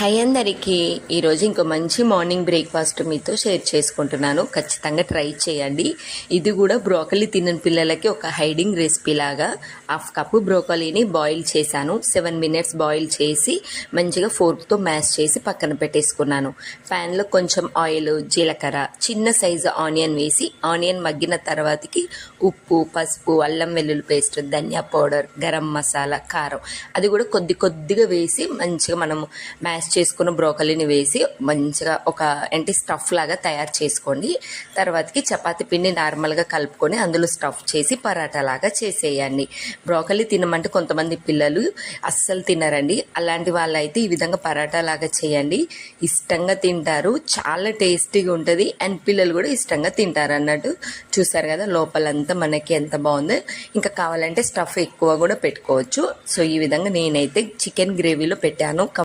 High అందరికీ. ఈరోజు ఇంకో మంచి మార్నింగ్ బ్రేక్ఫాస్ట్ మీతో షేర్ చేసుకుంటున్నాను. ఖచ్చితంగా ట్రై చేయండి. ఇది కూడా బ్రోకలీ తినని పిల్లలకి ఒక హైడింగ్ రెసిపీ లాగా హాఫ్ కప్పు బ్రోకలీని బాయిల్ చేశాను. సెవెన్ మినిట్స్ బాయిల్ చేసి మంచిగా ఫోర్క్తో మ్యాష్ చేసి పక్కన పెట్టేసుకున్నాను. ప్యాన్లో కొంచెం ఆయిల్ జీలకర్ర చిన్న సైజు ఆనియన్ వేసి ఆనియన్ మగ్గిన తర్వాతకి ఉప్పు పసుపు అల్లం వెల్లుల్లి పేస్ట్ ధనియా పౌడర్ గరం మసాలా కారం. అది కూడా కొద్ది కొద్దిగా వేసి మంచిగా మనము మ్యాష్ చేసుకున్న బ్రోకలీని వేసి మంచిగా ఒక ఏంటి స్టఫ్ లాగా తయారు చేసుకోండి. తర్వాతకి చపాతి పిండి నార్మల్గా కలుపుకొని అందులో స్టఫ్ చేసి పరాటా లాగా చేసేయండి. బ్రోకలీ తినమంటే కొంతమంది పిల్లలు అస్సలు తినరండి. అలాంటి వాళ్ళైతే ఈ విధంగా పరాటా లాగా చేయండి. ఇష్టంగా తింటారు. చాలా టేస్టీగా ఉంటుంది. అండ్ పిల్లలు కూడా ఇష్టంగా తింటారు అన్నట్టు చూసారు కదా లోపలంతా మనకి ఎంత బాగుందో. ఇంకా కావాలంటే స్టఫ్ ఎక్కువ కూడా పెట్టుకోవచ్చు. సో ఈ విధంగా నేనైతే చికెన్ గ్రేవీలో పెట్టాను.